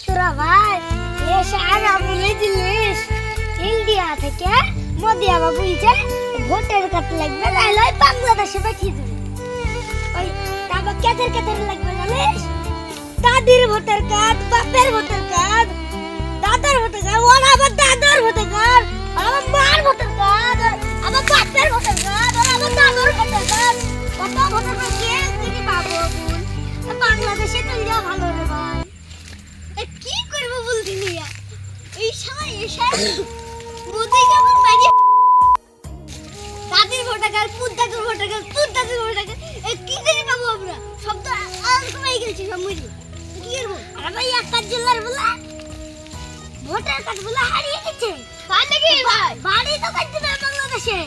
তোরা ভাই এসে ইন্ডিয়া থেকে মোদি আবার বলছে ভোটের কার্ড লাগবে নাহলে ওই বাংলাদেশে পাঠিয়ে ওই তারপর কেদের কেদের লাগবে জানিস? দাদির ভোটার কার্ড, বাপের ভোটার কার্ড, দাদার ভোটার কার্ড, ওর আবার দাদার ভোটার কার্ড আমার মার ভোটার কার্ড আমার বাপের আমার দাদুর কত বাংলাদেশে তো যা ভালো নিয়া এই সময় এসে মোদি কেমন বাড়ি দাদির ভোটার পুত দাদুর ভোটার পুত দাদুর ভোটার কার্ড কি করে পাবো আমরা? সব তো আলাদা সব মুড়ি কি করব আরে ভাই একটা জেলার বলা। ভোটার কার্ড বলা হারিয়ে গেছে। তাই নাকি? ভাই। বাড়ি তো কাটতে বাংলাদেশে।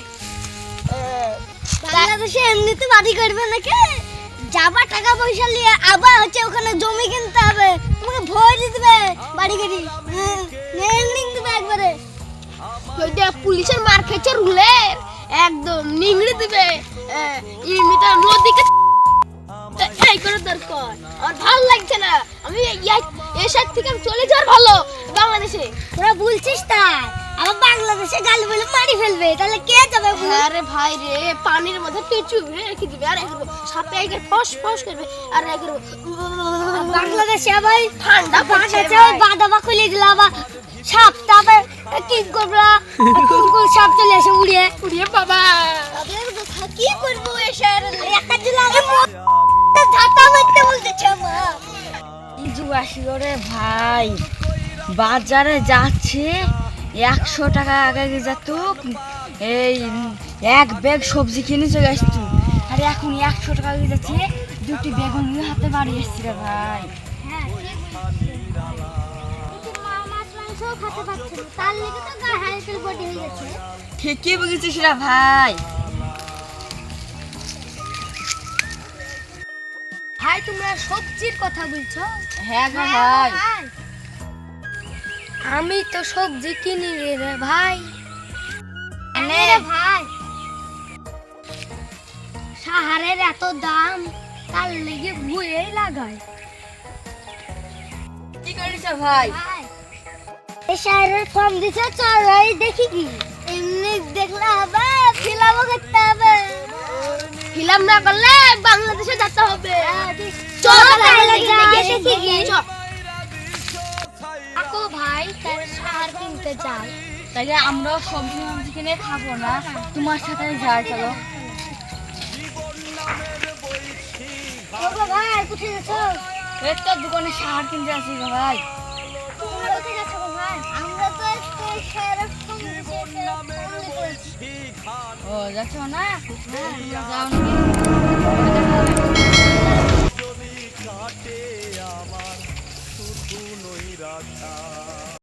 বাংলাদেশে এমনিতে বাড়ি করবে নাকি? যাবা টাকা পয়সা নিয়ে আবার হচ্ছে ওখানে জমি কিনতে হবে। তোমাকে ভয় দিয়ে দেবে বাড়ি গাড়ি হ্যাঁ নেংলিং দেবে একবারে। ওইটা পুলিশের মার খেয়েছে রুলের। একদম নিংড়ে দিবে। এমনিটা নদীকে এই করে দরকার আর ভালো লাগছে না। আমি এই- এই সাইড থেকে চলে যাওয়ার ভালো। বাংলাদেশে। তোরা বলছিস তাই? আবার বাংলাদেশে গালি বলে মারি ফেলবে। তাহলে কে যাবে? আরে ভাই রে পানির মধ্যে পেঁচু রেখে দিবে। আর সাপে একে ফস ফস করবে। আর বাংলাদেশে আবার ঠান্ডা পড়ছে বাংলাদেশে ভাই। বাদাবা খুলে দিল আবার সাপ। তারপরে কি করব কোন কোন সাপ চলে এসে উড়িয়ে উড়িয়ে বাবা। কি করব এসে একটা মারতে বলতেছে আমার করে ভাই। বাজারে যাচ্ছে একশো টাকা আগে যেত এই এক ব্যাগ সবজি কিনে চলে আসতো আর এখন একশো টাকা আগে যাচ্ছে দুটি বেগুন হাতে বাড়ি এসছি রে ভাই। হ্যাঁ হয়ে ঠিকই বুঝেছিস রে ভাই। ভাই তোমরা সবজির কথা বলছো? হ্যাঁ গো ভাই। আমি তো সবজি কিনি রে ভাই। ভাই। সাহারের এত দাম তার লেগে ভুয়েই লাগায়। কি করিস ভাই? এই সাহারের ফর্ম দিছে চল ভাই দেখি কি। এমনি দেখলে হবে ফিলামও করতে হবে। ফিলাম না করলে বাংলাদেশে যেতে হবে। চল চল দেখি। চল। কিনতে চাই তাহলে আমরাও সবজি মবজি কিনে খাব না? তোমার সাথে যাই চলো। ভাই কোথায় যাচ্ছো? এই তো দোকানে সার কিনতে আসি ভাই। তোমরা কোথায় যাচ্ছো ভাই? আমরা তো ও যাচ্ছ না? হ্যাঁ যাও